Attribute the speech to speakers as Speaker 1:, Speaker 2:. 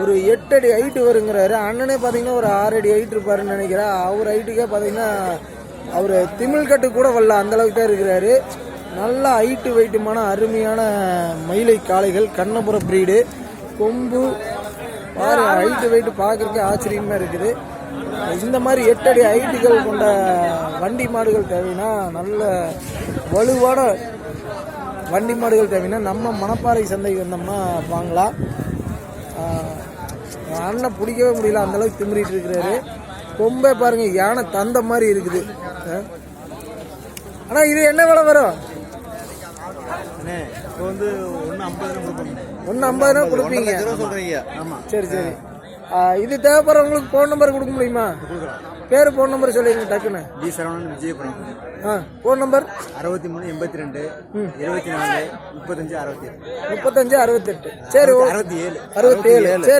Speaker 1: ஒரு எட்டு அடி ஹைட்டு வருங்கிறாரு. அண்ணனே பார்த்தீங்கன்னா ஒரு ஆறு அடி ஹைட் இருப்பாருன்னு நினைக்கிறேன். அவர் ஹைட்டுக்கே பார்த்தீங்கன்னா அவர் திமிழ்கட்டு கூட வரல அந்தளவுக்கு தான் இருக்கிறாரு. நல்ல ஹைட்டு வெயிட்டுமான அருமையான மயிலை காளைகள் கண்ணபுர பிரீடு கொம்பு பாரு ஹைட்டு வெயிட்டு பார்க்கறதுக்கு ஆச்சரியமாக இருக்குது. இந்த மாதிரி எட்டடி ஹைட்டுகள் கொண்ட வண்டி மாடுகள் தேவைன்னா நல்ல வலுவான வண்டி மாடுகள் தேவைன்னா நம்ம மணப்பாறை சந்தைக்கு வந்தோம்னா வாங்கலாம். அண்ணன் பிடிக்கவே முடியல அந்த அளவுக்கு திமிரிட்டு இருக்கிறாரு. கொம்பே பாருங்க யானை தந்த மாதிரி இருக்குது. அண்ணா இது என்ன விலை வரும்?
Speaker 2: இப்போ வந்து ஒன்று ஐம்பது
Speaker 1: ரூபா கொடுப்பீங்க சரி சரி. இது தேவைப்படுறவங்களுக்கு ஃபோன் நம்பர் கொடுக்க முடியுமா? பேர் ஃபோன் நம்பர் சொல்லிடுங்க டக்குன்னு.
Speaker 2: டி சரவணன் விஜயபுரம்.
Speaker 1: ஆ ஃபோன் நம்பர்
Speaker 2: அறுபத்தி மூணு எண்பத்தி ரெண்டு இருபத்தி நாலு முப்பத்தஞ்சு அறுபத்தி ஏழு.
Speaker 1: முப்பத்தஞ்சு அறுபத்தெட்டு சரி
Speaker 2: அறுபத்தி ஏழு.
Speaker 1: அறுபத்தேழு சரி